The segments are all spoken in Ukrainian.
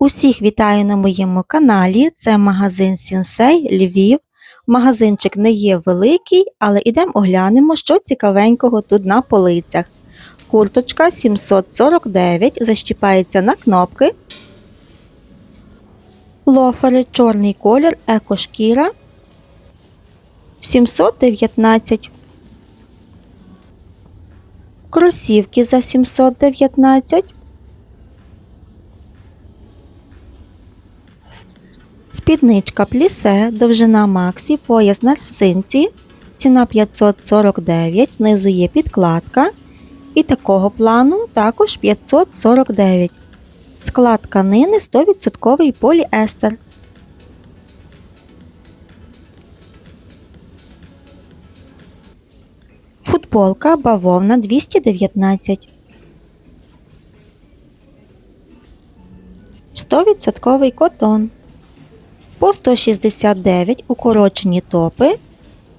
Усіх вітаю на моєму каналі. Це магазин Сінсей Львів. Магазинчик не є великий, але ідемо оглянемо, що цікавенького тут на полицях. Курточка 749 защіпається на кнопки. Лофери чорний колір, екошкіра 719. Кросівки за 719. Спідничка плісе, довжина Максі, пояс на резинці, ціна 549, знизу є підкладка. І такого плану також 549. Склад тканини 100% поліестер. Футболка бавовна 219. 100% котон. По 169 укорочені топи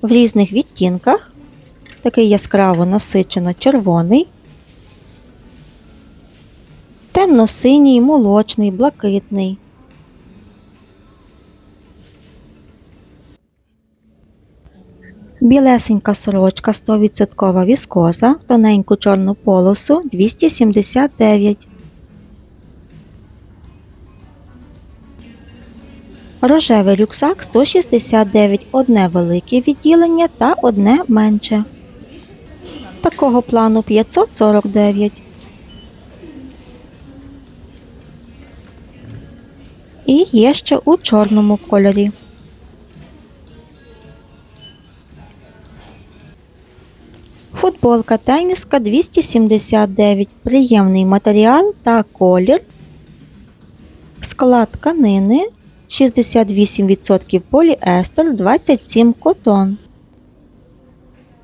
в різних відтінках. Такий яскраво насичено червоний, темно-синій, молочний, блакитний. Білесенька сорочка 100% віскоза в тоненьку чорну полосу 279. Рожевий рюкзак 169, одне велике відділення та одне менше. Такого плану 549. І є ще у чорному кольорі. Футболка теніска 279. Приємний матеріал та колір. Склад тканини 68% поліестер, 27 котон.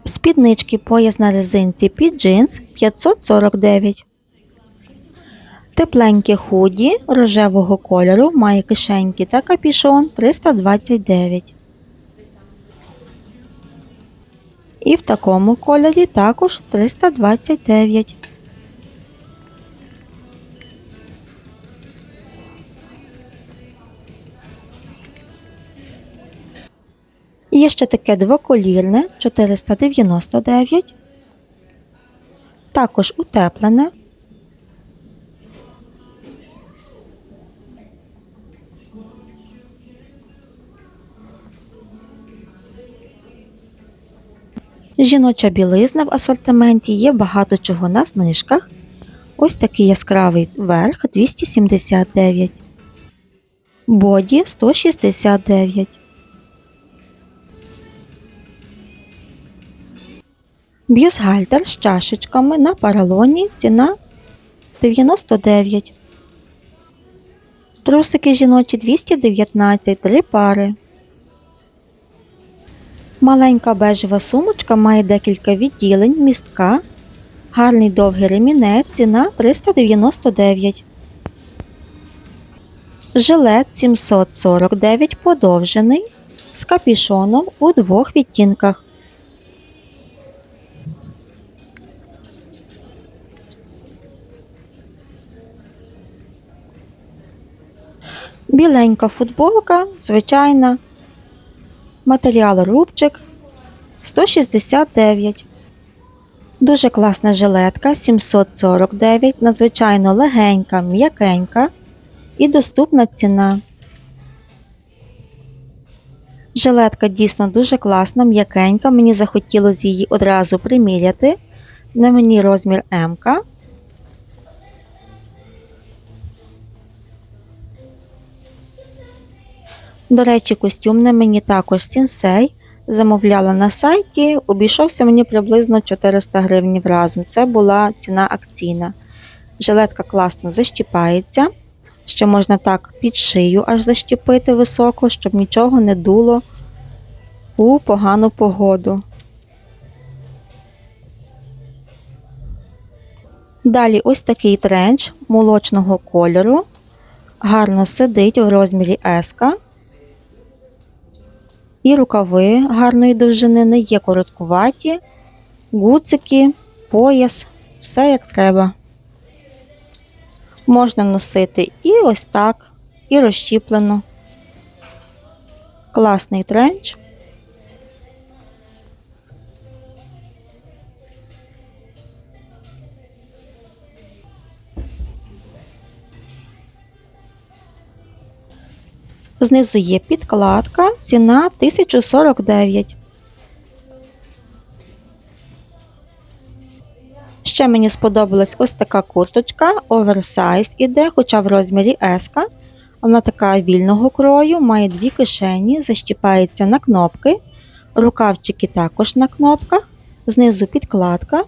Спіднички пояс на резинці під джинс 549. Тепленьке худі рожевого кольору має кишеньки та капішон 329. І в такому кольорі також 329. Ще таке двоколірне 499. Також утеплене. Жіноча білизна в асортименті є багато чого на знижках. Ось такий яскравий верх 279. Боді 169. Б'юзгальтер з чашечками на паралоні ціна 99. Трусики жіночі 219, 3 пари. Маленька бежева сумочка має декілька відділень, містка. Гарний довгий ремінець, ціна 399. Жилет 749 подовжений з капішоном у двох відтінках. Біленька футболка, звичайна. Матеріал рубчик 169. Дуже класна жилетка 749. Надзвичайно легенька, м'якенька і доступна ціна. Жилетка дійсно дуже класна, м'якенька. Мені захотілося її одразу приміряти. На мені розмір М. До речі, костюм на мені також сінсей. Замовляла на сайті, обійшовся мені приблизно 400 гривень разом. Це була ціна акційна. Жилетка класно защіпається. Ще можна так під шию аж защепити високо, щоб нічого не дуло у погану погоду. Далі ось такий тренч молочного кольору. Гарно сидить в розмірі S. І рукави гарної довжини не є короткуваті, гуцики, пояс, все як треба. Можна носити і ось так, і розщіплено. Класний тренч. Знизу є підкладка, ціна 1049. Ще мені сподобалась ось така курточка, оверсайз іде, хоча в розмірі S. Вона така вільного крою, має дві кишені, защіпається на кнопки, рукавчики також на кнопках, знизу підкладка.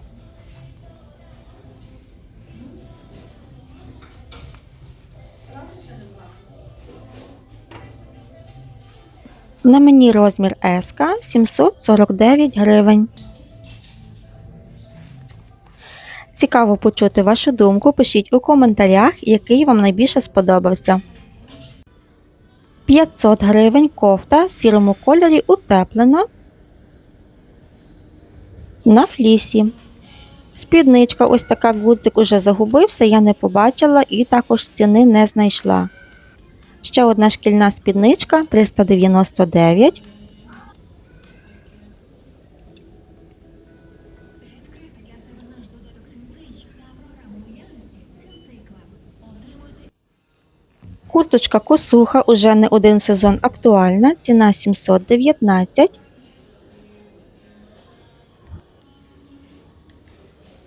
На мені розмір S 749 гривень. Цікаво почути вашу думку. Пишіть у коментарях, який вам найбільше сподобався. 500 гривень кофта в сірому кольорі утеплена. На флісі. Спідничка, ось така гудзик уже загубився, я не побачила і також ціни не знайшла. Ще одна шкільна спідничка 399. Курточка косуха уже не один сезон актуальна. Ціна 719.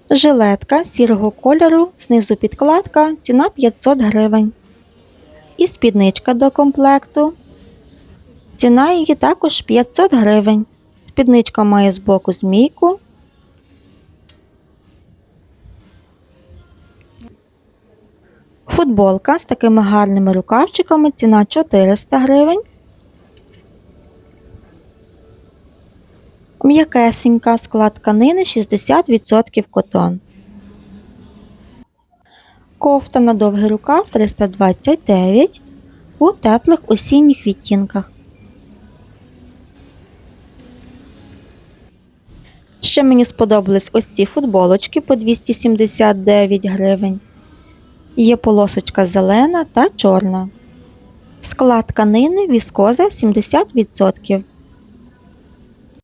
Жилетка сірого кольору, знизу підкладка, ціна 500 гривень. І спідничка до комплекту. Ціна її також 500 гривень. Спідничка має збоку змійку. Футболка з такими гарними рукавчиками, ціна 400 гривень. М'якесенька склад тканини 60% котон. Кофта на довгий рукав 329 у теплих осінніх відтінках. Ще мені сподобались ось ці футболочки по 279 гривень. Є полосочка зелена та чорна. Склад тканини віскоза 70%.